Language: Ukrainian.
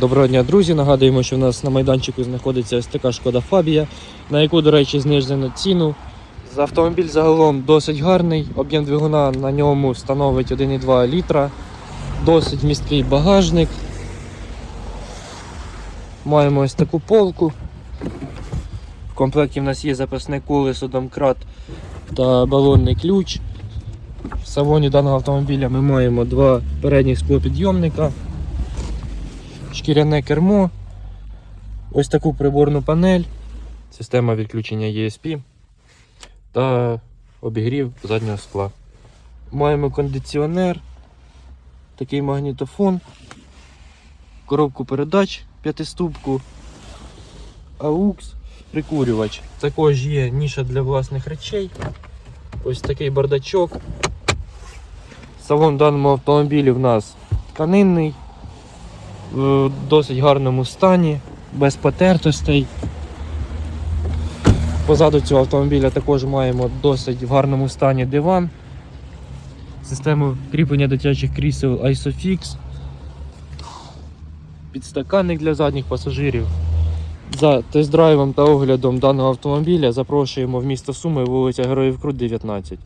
Доброго дня, друзі. Нагадуємо, що в нас на майданчику знаходиться ось така шкода Фабія, на яку, до речі, знижено ціну. Автомобіль загалом досить гарний. Об'єм двигуна на ньому становить 1,2 літра. Досить місткий багажник. Маємо ось таку полку. В комплекті в нас є запасне колесо, домкрат та балонний ключ. В салоні даного автомобіля ми маємо два передніх склопідйомника шкіряне кермо, ось таку приборну панель, система відключення ESP та обігрів заднього скла. Маємо кондиціонер, такий магнітофон, коробку передач п'ятиступку, AUX, прикурювач. Також є ніша для власних речей. Ось такий бардачок. Салон даному автомобілі в нас тканинний в досить гарному стані, без потертостей. Позаду цього автомобіля також маємо досить в гарному стані диван, систему кріплення дитячих крісел ISOFIX, підстаканник для задніх пасажирів. За тест-драйвом та оглядом даного автомобіля запрошуємо в місто Суми, вулиця Героїв Крут, 19.